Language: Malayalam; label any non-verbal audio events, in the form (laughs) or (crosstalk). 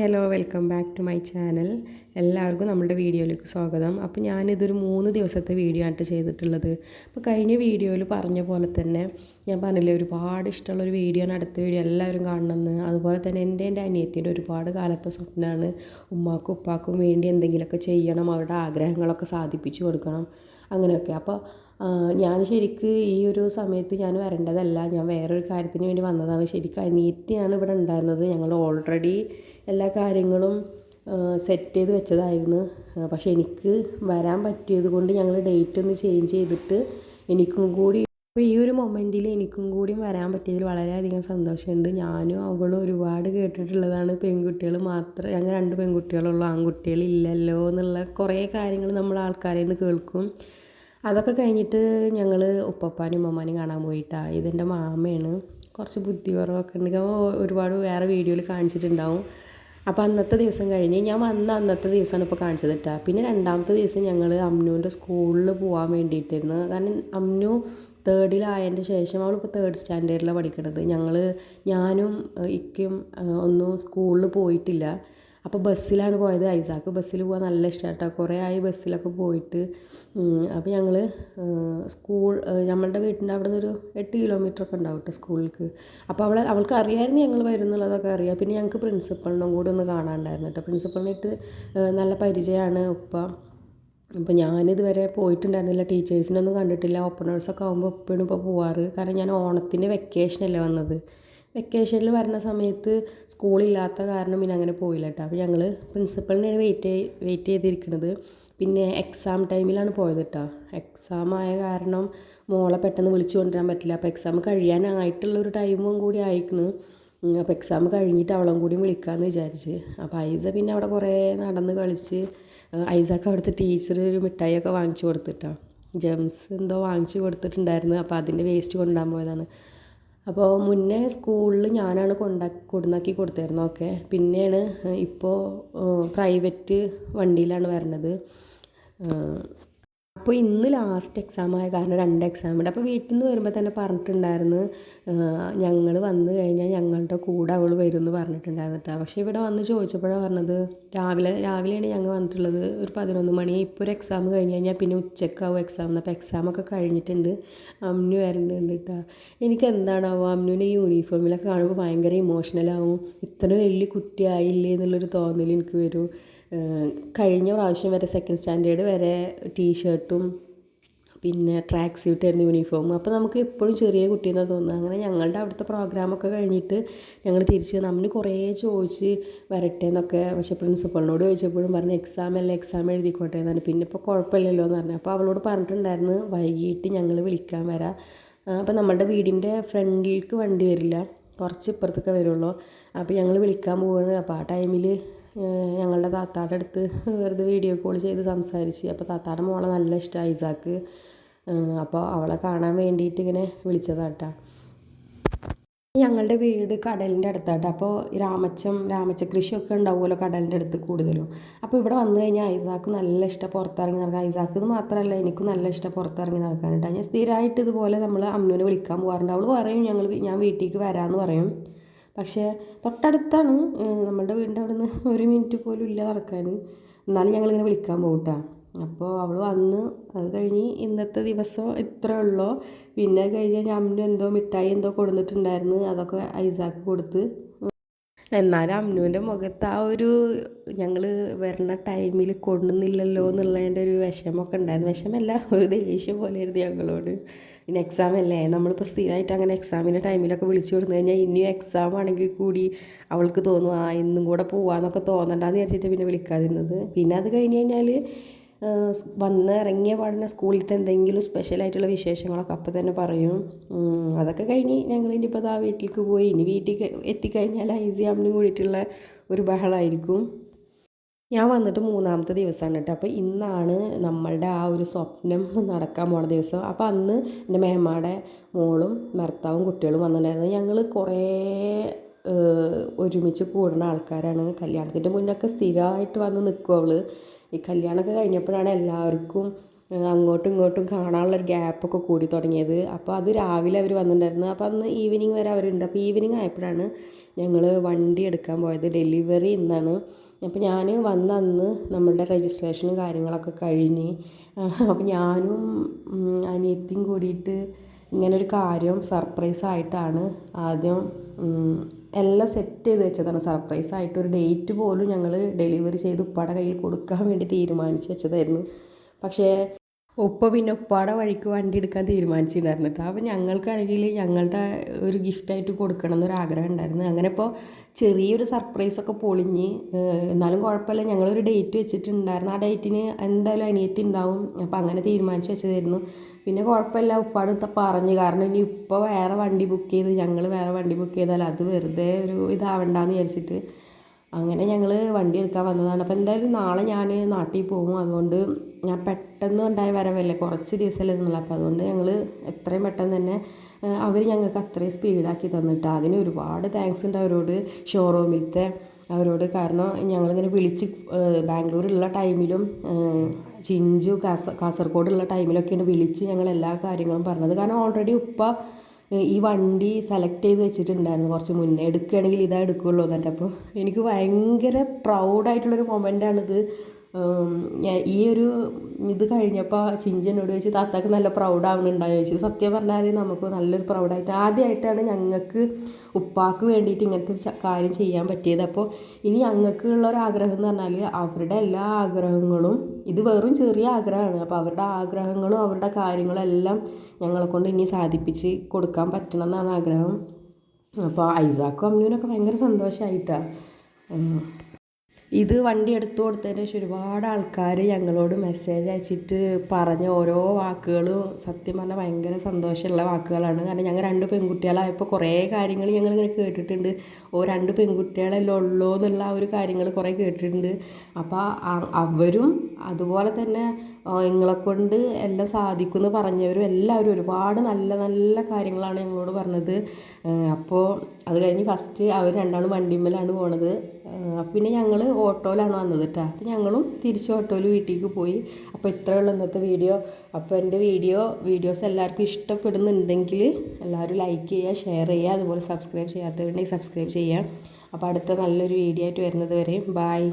Hello welcome back to my channel എല്ലാവർക്കും നമ്മുടെ വീഡിയോയിലേക്ക് സ്വാഗതം. അപ്പോൾ ഞാനിതൊരു മൂന്ന് ദിവസത്തെ വീഡിയോ ആയിട്ട് ചെയ്തിട്ടുള്ളത്. അപ്പോൾ കഴിഞ്ഞ വീഡിയോയിൽ പറഞ്ഞ പോലെ തന്നെ ഞാൻ പറഞ്ഞില്ലേ ഒരുപാട് ഇഷ്ടമുള്ള ഒരു വീഡിയോ ആണ് അടുത്ത വീഡിയോ എല്ലാവരും കാണണമെന്ന്. അതുപോലെ തന്നെ എന്റെ എന്റെ അനിയത്തിയുടെ ഒരുപാട് കാലത്തെ സ്വപ്നമാണ് ഉമ്മാക്കും ഉപ്പാക്കും വേണ്ടി എന്തെങ്കിലുമൊക്കെ ചെയ്യണം അവരുടെ ആഗ്രഹങ്ങളൊക്കെ സാധിപ്പിച്ചു കൊടുക്കണം അങ്ങനെയൊക്കെ. അപ്പോൾ ഞാൻ ശരിക്ക് ഈ ഒരു സമയത്ത് ഞാൻ വരേണ്ടതല്ല. ഞാൻ വേറൊരു കാര്യത്തിന് വേണ്ടി വന്നതാണ്. ശരിക്കും അനിയത്തിയാണ് ഇവിടെ ഉണ്ടായിരുന്നത്. ഞങ്ങൾ ഓൾറെഡി എല്ലാ കാര്യങ്ങളും സെറ്റ് ചെയ്ത് വെച്ചതായിരുന്നു. പക്ഷേ എനിക്ക് വരാൻ പറ്റിയത് കൊണ്ട് ഞങ്ങൾ ഡേറ്റ് ഒന്ന് ചേഞ്ച് ചെയ്തിട്ട് എനിക്കും കൂടി അപ്പോൾ ഈ ഒരു മൊമെന്റിൽ എനിക്കും കൂടി വരാൻ പറ്റിയതിൽ വളരെയധികം സന്തോഷമുണ്ട്. ഞാനും അവളും ഒരുപാട് കേട്ടിട്ടുള്ളതാണ്. പെൺകുട്ടികൾ മാത്രം ഞങ്ങൾ രണ്ട് പെൺകുട്ടികളുള്ളൂ. ആൺകുട്ടികളില്ലല്ലോ എന്നുള്ള കുറേ കാര്യങ്ങൾ നമ്മൾ ആൾക്കാരിൽ നിന്ന് കേൾക്കും. അതൊക്കെ കഴിഞ്ഞിട്ട് ഞങ്ങൾ ഉപ്പപ്പാനും ഉമ്മമാനും കാണാൻ പോയിട്ടാണ് ഇതെന്റെ മാമയാണ് കുറച്ച് ബുദ്ധി കുറവൊക്കെ ഉണ്ടെങ്കിൽ ഒരുപാട് വേറെ വീഡിയോയിൽ കാണിച്ചിട്ടുണ്ടാവും. അപ്പോൾ അന്നത്തെ ദിവസം കഴിഞ്ഞ് ഞാൻ വന്ന അന്നത്തെ ദിവസമാണ് ഇപ്പോൾ കാണിച്ചത് കേട്ടോ പിന്നെ രണ്ടാമത്തെ ദിവസം ഞങ്ങൾ അമ്നുവിന്റെ സ്കൂളിൽ പോകാൻ വേണ്ടിയിട്ടായിരുന്നു. കാരണം അമ്നു തേർഡിലായതിന്റെ ശേഷം അവളിപ്പോൾ തേർഡ് സ്റ്റാൻഡേർഡിലാണ് പഠിക്കുന്നത് ഞങ്ങൾ ഞാനും ഇക്കും ഒന്നും സ്കൂളിൽ പോയിട്ടില്ല. അപ്പോൾ ബസ്സിലാണ് പോയത്. ഐസാക്ക് ബസ്സിൽ പോകാൻ നല്ല ഇഷ്ടമാണ് കേട്ടോ കുറേ ആയി ബസ്സിലൊക്കെ പോയിട്ട് അപ്പോൾ ഞങ്ങൾ സ്കൂൾ നമ്മളുടെ വീട്ടിന്റെ അവിടെ നിന്നൊരു എട്ട് കിലോമീറ്റർ ഒക്കെ ഉണ്ടാവും കേട്ടോ സ്കൂളിലേക്ക്. അപ്പോൾ അവളെ അവൾക്ക് അറിയാമായിരുന്നു ഞങ്ങൾ വരുന്നുള്ളതൊക്കെ അറിയാം. പിന്നെ ഞങ്ങൾക്ക് പ്രിൻസിപ്പളിനും കൂടി ഒന്ന് കാണാനുണ്ടായിരുന്നു കേട്ടോ. പ്രിൻസിപ്പളിനായിട്ട് നല്ല പരിചയമാണ് ഉപ്പ. അപ്പോൾ ഞാനിതുവരെ പോയിട്ടുണ്ടായിരുന്നില്ല. ടീച്ചേഴ്സിനൊന്നും കണ്ടിട്ടില്ല. ഓപ്പണേഴ്സൊക്കെ ആകുമ്പോൾ എപ്പോഴും ഇപ്പോൾ പോവാറ്. കാരണം ഞാൻ ഓണത്തിന്റെ വെക്കേഷനല്ലേ വന്നത്. വെക്കേഷനിൽ വരണ സമയത്ത് സ്കൂളില്ലാത്ത കാരണം പിന്നെ അങ്ങനെ പോയില്ല കേട്ടോ അപ്പോൾ ഞങ്ങൾ പ്രിൻസിപ്പളിനെയാണ് വെയിറ്റ് വെയിറ്റ് ചെയ്തിരിക്കുന്നത് പിന്നെ എക്സാം ടൈമിലാണ് പോയത് കേട്ടോ എക്സാം ആയ കാരണം മോളെ പെട്ടെന്ന് വിളിച്ചു കൊണ്ടുവരാൻ പറ്റില്ല. അപ്പോൾ എക്സാം കഴിയാനായിട്ടുള്ള ഒരു ടൈമും കൂടി ആയിക്കണ്. അപ്പോൾ എക്സാം കഴിഞ്ഞിട്ട് അവളും കൂടി വിളിക്കാമെന്ന് വിചാരിച്ച്. അപ്പോൾ ഐസ പിന്നെ അവിടെ കുറേ നടന്ന് കളിച്ച് ഐസക്ക് അവിടുത്തെ ടീച്ചർ ഒരു മിഠായിയൊക്കെ വാങ്ങിച്ചു കൊടുത്തിട്ടാണ് ജെംസ് എന്തോ വാങ്ങിച്ചു കൊടുത്തിട്ടുണ്ടായിരുന്നു. അപ്പോൾ അതിന്റെ വേസ്റ്റ് കൊണ്ടുപോകാൻ പോയതാണ്. അപ്പോൾ മുന്നേ സ്കൂളിൽ ഞാനാണ് കൊണ്ടാക്കി കൊടുന്നാക്കി കൊടുത്തായിരുന്നു ഒക്കെ. പിന്നെയാണ് ഇപ്പോൾ പ്രൈവറ്റ് വണ്ടിയിലാണ് വരണത്. അപ്പോൾ ഇന്ന് ലാസ്റ്റ് എക്സാം ആയ കാരണം രണ്ട് എക്സാം ഉണ്ട്. അപ്പോൾ വീട്ടിൽ നിന്ന് വരുമ്പോൾ തന്നെ പറഞ്ഞിട്ടുണ്ടായിരുന്നു ഞങ്ങൾ വന്ന് കഴിഞ്ഞാൽ ഞങ്ങളുടെ കൂടെ അവൾ വരും എന്ന് പറഞ്ഞിട്ടുണ്ടായിരുന്നു പക്ഷേ ഇവിടെ വന്ന് ചോദിച്ചപ്പോഴാണ് പറഞ്ഞത് രാവിലെ രാവിലെയാണ് ഞങ്ങൾ വന്നിട്ടുള്ളത് ഒരു പതിനൊന്ന് മണി. ഇപ്പോൾ ഒരു എക്സാം കഴിഞ്ഞ് കഴിഞ്ഞാൽ പിന്നെ ഉച്ചക്കാവും എക്സാം അപ്പോൾ എക്സാമൊക്കെ കഴിഞ്ഞിട്ടുണ്ട്. അമ്നു വരണ്ടുണ്ട് കേട്ടോ എനിക്ക് എന്താണാവോ അമ്മുവിനെ യൂണിഫോമിലൊക്കെ കാണുമ്പോൾ ഭയങ്കര ഇമോഷണലാവും ഇത്ര വലിയ കുട്ടിയായില്ലേ എന്നുള്ളൊരു തോന്നൽ എനിക്ക് വരും. കഴിഞ്ഞ പ്രാവശ്യം വരെ സെക്കൻഡ് സ്റ്റാൻഡേർഡ് വരെ ടീഷർട്ടും പിന്നെ ട്രാക്ക് സ്യൂട്ട് ആയിരുന്നു യൂണിഫോം അപ്പോൾ നമുക്ക് എപ്പോഴും ചെറിയ കുട്ടിയെന്നാണ് തോന്നുന്നത്. അങ്ങനെ ഞങ്ങളുടെ അവിടുത്തെ പ്രോഗ്രാമൊക്കെ കഴിഞ്ഞിട്ട് ഞങ്ങൾ തിരിച്ച് നമ്മൾ കുറേ ചോദിച്ച് വരട്ടെ എന്നൊക്കെ പക്ഷേ പ്രിൻസിപ്പളിനോട് ചോദിച്ചപ്പോഴും പറഞ്ഞു എക്സാം അല്ല? എക്സാം എഴുതിക്കോട്ടെ എന്നാണ്. പിന്നെ ഇപ്പോൾ കുഴപ്പമില്ലല്ലോ എന്ന് പറഞ്ഞു. അപ്പോൾ അവളോട് പറഞ്ഞിട്ടുണ്ടായിരുന്നു വൈകിട്ട് ഞങ്ങൾ വിളിക്കാൻ വരാം. അപ്പോൾ നമ്മളുടെ വീടിന്റെ ഫ്രണ്ടിലേക്ക് വണ്ടി വരില്ല. കുറച്ച് ഇപ്പുറത്തൊക്കെ വരുള്ളൂ. അപ്പോൾ ഞങ്ങൾ വിളിക്കാൻ പോവുകയാണ് അപ്പോൾ ആ ടൈമിൽ ഞങ്ങളുടെ താത്താടെ അടുത്ത് വെറുതെ വീഡിയോ കോൾ ചെയ്ത് സംസാരിച്ച്. അപ്പോൾ താത്താടെ മോളെ നല്ല ഇഷ്ടമായി ഐസാക്ക് അപ്പോൾ അവളെ കാണാൻ വേണ്ടിയിട്ട് ഇങ്ങനെ വിളിച്ചതാട്ടാ ഞങ്ങളുടെ വീട് കടലിന്റെ അടുത്താട്ടോ. അപ്പോൾ രാമച്ചം രാമച്ച കൃഷിയൊക്കെ ഉണ്ടാവുമല്ലോ കടലിന്റെ അടുത്ത് കൂടുതലും. അപ്പോൾ ഇവിടെ വന്നു കഴിഞ്ഞാൽ ഐസാക്ക് നല്ല ഇഷ്ടം പുറത്തിറങ്ങി നടക്കാൻ. ഐസാക്ക് ഇത് മാത്രമല്ല എനിക്കും നല്ല ഇഷ്ടം പുറത്തിറങ്ങി നടക്കാനുണ്ട് ഞാൻ സ്ഥിരമായിട്ട് ഇതുപോലെ നമ്മൾ അമ്മുവിനെ വിളിക്കാൻ പോകാറുണ്ട് അവൾ പറയും ഞങ്ങൾ ഞാൻ വീട്ടിലേക്ക് വരാമെന്ന് പറയും. പക്ഷേ തൊട്ടടുത്താണ് നമ്മളുടെ വീടിന്റെ അവിടെ നിന്ന് (laughs) ഒരു മിനിറ്റ് പോലും ഇല്ല നടക്കാൻ. എന്നാലും ഞങ്ങളിങ്ങനെ വിളിക്കാൻ പോകും കേട്ടോ അപ്പോൾ അവൾ വന്ന് അത് കഴിഞ്ഞ് ഇന്നത്തെ ദിവസം ഇത്രേ ഉള്ളൂ. പിന്നെ കഴിഞ്ഞ് ഞാൻ അമ്മ എന്തോ മിഠായി എന്തോ കൊടുത്തിട്ടുണ്ടായിരുന്നു അതൊക്കെ ഐസാക്ക് കൊടുത്ത്. എന്നാലും അമ്മുവിന്റെ മുഖത്ത് ആ ഒരു ഞങ്ങൾ വരുന്ന ടൈമിൽ കൊണ്ടുന്നില്ലല്ലോ എന്നുള്ളതിന്റെ ഒരു വിഷമമൊക്കെ ഉണ്ടായിരുന്നു. വിഷമല്ല ഒരു ദേഷ്യം പോലെയായിരുന്നു ഞങ്ങളോട്. പിന്നെ എക്സാം അല്ലേ? നമ്മളിപ്പോൾ സ്ഥിരമായിട്ട് അങ്ങനെ എക്സാമിന്റെ ടൈമിലൊക്കെ വിളിച്ചു കൊടുത്തു കഴിഞ്ഞാൽ ഇനിയും എക്സാം ആണെങ്കിൽ കൂടി അവൾക്ക് തോന്നും ആ ഇന്നും കൂടെ പോവാന്നൊക്കെ തോന്നണ്ടെന്ന് വിചാരിച്ചിട്ട് പിന്നെ വിളിക്കാതിരുന്നത്. പിന്നെ അത് കഴിഞ്ഞ് കഴിഞ്ഞാൽ വന്ന് ഇറങ്ങിയ പാടുന്ന സ്കൂളിലത്തെ എന്തെങ്കിലും സ്പെഷ്യലായിട്ടുള്ള വിശേഷങ്ങളൊക്കെ അപ്പം തന്നെ പറയും. അതൊക്കെ കഴിഞ്ഞ് ഞങ്ങൾ ഇനിയിപ്പോൾ ആ വീട്ടിലേക്ക് പോയി. ഇനി വീട്ടിൽ എത്തിക്കഴിഞ്ഞാൽ ഐസി അമ്മനും കൂടിയിട്ടുള്ള ഒരു ബഹളമായിരിക്കും ഞാൻ വന്നിട്ട് മൂന്നാമത്തെ ദിവസമാണ് കേട്ടോ. അപ്പോൾ ഇന്നാണ് നമ്മളുടെ ആ ഒരു സ്വപ്നം (laughs) നടക്കാൻ പോണ ദിവസം. അപ്പോൾ അന്ന് എന്റെ മേമ്മയുടെ മോളും ഭർത്താവും കുട്ടികളും വന്നിട്ടുണ്ടായിരുന്നു. ഞങ്ങൾ കുറേ ഒരുമിച്ച് കൂടുന്ന ആൾക്കാരാണ് കല്യാണത്തിന്റെ മുന്നൊക്കെ സ്ഥിരമായിട്ട് വന്ന് നിൽക്കും അവൾ ഈ കല്യാണമൊക്കെ കഴിഞ്ഞപ്പോഴാണ് എല്ലാവർക്കും അങ്ങോട്ടും ഇങ്ങോട്ടും കാണാനുള്ളൊരു ഗ്യാപ്പൊക്കെ കൂടി തുടങ്ങിയത്. അപ്പോൾ അത് രാവിലെ അവർ വന്നിട്ടുണ്ടായിരുന്നു. അപ്പോൾ അന്ന് ഈവനിങ് വരെ അവരുണ്ട്. അപ്പോൾ ഈവനിങ് ആയപ്പോഴാണ് ഞങ്ങൾ വണ്ടി എടുക്കാൻ പോയത്. ഡെലിവറി ഇന്നാണ്. അപ്പോൾ ഞാൻ വന്ന അന്ന് നമ്മളുടെ രജിസ്ട്രേഷനും കാര്യങ്ങളൊക്കെ കഴിഞ്ഞ് അപ്പോൾ ഞാനും അനിയത്തിയും കൂടിയിട്ട് ഇങ്ങനൊരു കാര്യം സർപ്രൈസ് ആയിട്ടാണ് ആദ്യം എല്ലാം സെറ്റ് ചെയ്ത് വെച്ചതാണ്. സർപ്രൈസ് ആയിട്ട് ഒരു ഡേറ്റ് പോലും ഞങ്ങൾ ഡെലിവറി ചെയ്ത് ഉപ്പാടെ കയ്യിൽ കൊടുക്കാൻ വേണ്ടി തീരുമാനിച്ച് വെച്ചതായിരുന്നു. പക്ഷേ ഉപ്പ പിന്നെ ഉപ്പാടെ വഴിക്ക് വണ്ടി എടുക്കാൻ തീരുമാനിച്ചിട്ടുണ്ടായിരുന്നു അപ്പോൾ ഞങ്ങൾക്കാണെങ്കിൽ ഞങ്ങളുടെ ഒരു ഗിഫ്റ്റായിട്ട് കൊടുക്കണം എന്നൊരു ആഗ്രഹം ഉണ്ടായിരുന്നു. അങ്ങനെ ഇപ്പോൾ ചെറിയൊരു സർപ്രൈസൊക്കെ പൊളിഞ്ഞ് എന്നാലും കുഴപ്പമില്ല. ഞങ്ങളൊരു ഡേറ്റ് വെച്ചിട്ടുണ്ടായിരുന്നു. ആ ഡേറ്റിന് എന്തായാലും അനിയത്തി ഉണ്ടാവും. അപ്പോൾ അങ്ങനെ തീരുമാനിച്ച് വെച്ചതായിരുന്നു. പിന്നെ കുഴപ്പമില്ല. ഉപ്പാട് ത- പറഞ്ഞു. കാരണം ഇനി ഇപ്പോൾ വേറെ വണ്ടി ബുക്ക് ചെയ്ത് ഞങ്ങൾ വേറെ വണ്ടി ബുക്ക് ചെയ്താൽ അത് വെറുതെ ഒരു ഇതാവണ്ടെന്ന് വിചാരിച്ചിട്ട് അങ്ങനെ ഞങ്ങൾ വണ്ടി എടുക്കാൻ വന്നതാണ്. അപ്പോൾ എന്തായാലും നാളെ ഞാൻ നാട്ടിൽ പോകും. അതുകൊണ്ട് ഞാൻ പെട്ടെന്ന് ഉണ്ടായ വരവല്ലേ? കുറച്ച് ദിവസമല്ലേ നിന്നുള്ളൂ. അപ്പോൾ അതുകൊണ്ട് ഞങ്ങൾ എത്രയും പെട്ടെന്ന് തന്നെ അവർ ഞങ്ങൾക്ക് അത്രയും സ്പീഡാക്കി തന്നിട്ട് അതിന് ഒരുപാട് താങ്ക്സ് ഉണ്ട് അവരോട്. ഷോറൂമിലത്തെ അവരോട്. കാരണം ഞങ്ങളിങ്ങനെ വിളിച്ച് ബാംഗ്ലൂരുള്ള ടൈമിലും ചിഞ്ചു കാസ കാസർഗോഡുള്ള ടൈമിലൊക്കെയാണ് വിളിച്ച് ഞങ്ങൾ എല്ലാ കാര്യങ്ങളും പറഞ്ഞത്. കാരണം ഓൾറെഡി ഉപ്പ ഈ വണ്ടി സെലക്ട് ചെയ്ത് വെച്ചിട്ടുണ്ടായിരുന്നു കുറച്ച് മുന്നേ. എടുക്കുകയാണെങ്കിൽ ഇതാ എടുക്കുകയുള്ളൂ എന്നിട്ട്. അപ്പോൾ എനിക്ക് ഭയങ്കര പ്രൗഡായിട്ടുള്ളൊരു മൊമെന്റാണിത് ഈ ഒരു ഇത് കഴിഞ്ഞപ്പോൾ ചിഞ്ചനോട് ചോദിച്ചു താത്താക്ക് നല്ല പ്രൗഡ് ചോദിച്ചു. സത്യം പറഞ്ഞാൽ നമുക്ക് നല്ലൊരു പ്രൗഡായിട്ട് ആദ്യമായിട്ടാണ് ഞങ്ങൾക്ക് ഉപ്പാക്ക് വേണ്ടിയിട്ട് ഇങ്ങനത്തെ ഒരു കാര്യം ചെയ്യാൻ പറ്റിയത്. അപ്പോൾ ഇനി ഞങ്ങൾക്ക് ഒരു ആഗ്രഹം എന്ന് പറഞ്ഞാൽ അവരുടെ എല്ലാ ആഗ്രഹങ്ങളും ഇത് വെറും ചെറിയ ആഗ്രഹമാണ്. അപ്പോൾ അവരുടെ ആഗ്രഹങ്ങളും അവരുടെ കാര്യങ്ങളും എല്ലാം ഞങ്ങളെ കൊണ്ട് ഇനി സാധിപ്പിച്ച് കൊടുക്കാൻ പറ്റണം എന്നാണ് ആഗ്രഹം. അപ്പോൾ ഐസാക്കും അമ്മുവിനൊക്കെ ഭയങ്കര സന്തോഷമായിട്ടാണ് ഇത് വണ്ടി എടുത്തു കൊടുത്തതിന് ശേഷം ഒരുപാട് ആൾക്കാർ ഞങ്ങളോട് മെസ്സേജ് അയച്ചിട്ട് പറഞ്ഞ ഓരോ വാക്കുകളും സത്യം പറഞ്ഞാൽ ഭയങ്കര സന്തോഷമുള്ള വാക്കുകളാണ്. കാരണം ഞങ്ങൾ രണ്ട് പെൺകുട്ടികളായപ്പോൾ കുറേ കാര്യങ്ങൾ ഞങ്ങൾ ഇങ്ങനെ കേട്ടിട്ടുണ്ട്. ഓ രണ്ട് പെൺകുട്ടികളല്ലേ ഉള്ളൂ എന്നുള്ള ആ ഒരു കാര്യങ്ങൾ കുറേ കേട്ടിട്ടുണ്ട്. അപ്പോൾ അവരും അതുപോലെ തന്നെ ആ, നിങ്ങളെ കൊണ്ട് എല്ലാം സാധിക്കുമെന്ന് പറഞ്ഞവരും എല്ലാവരും ഒരുപാട് നല്ല നല്ല കാര്യങ്ങളാണ് ഞങ്ങളോട് പറഞ്ഞത്. അപ്പോൾ അത് കഴിഞ്ഞ് ഫസ്റ്റ് അവർ രണ്ടാളും വണ്ടിമ്മലാണ് പോണത്. പിന്നെ ഞങ്ങൾ ഓട്ടോയിലാണ് വന്നത് കേട്ടോ അപ്പം ഞങ്ങളും തിരിച്ച് ഓട്ടോയിൽ വീട്ടിലേക്ക് പോയി. അപ്പോൾ ഉള്ളൂ ഇന്നത്തെ വീഡിയോ. അപ്പോൾ എന്റെ വീഡിയോ വീഡിയോസ് എല്ലാവർക്കും ഇഷ്ടപ്പെടുന്നുണ്ടെങ്കിൽ എല്ലാവരും ലൈക്ക് ചെയ്യുക ഷെയർ ചെയ്യുക. അതുപോലെ സബ്സ്ക്രൈബ് ചെയ്യാത്തവരുണ്ടെങ്കിൽ സബ്സ്ക്രൈബ് ചെയ്യുക അപ്പോൾ അടുത്ത നല്ലൊരു വീഡിയോ ആയിട്ട് വരുന്നത് വരെ ബായ്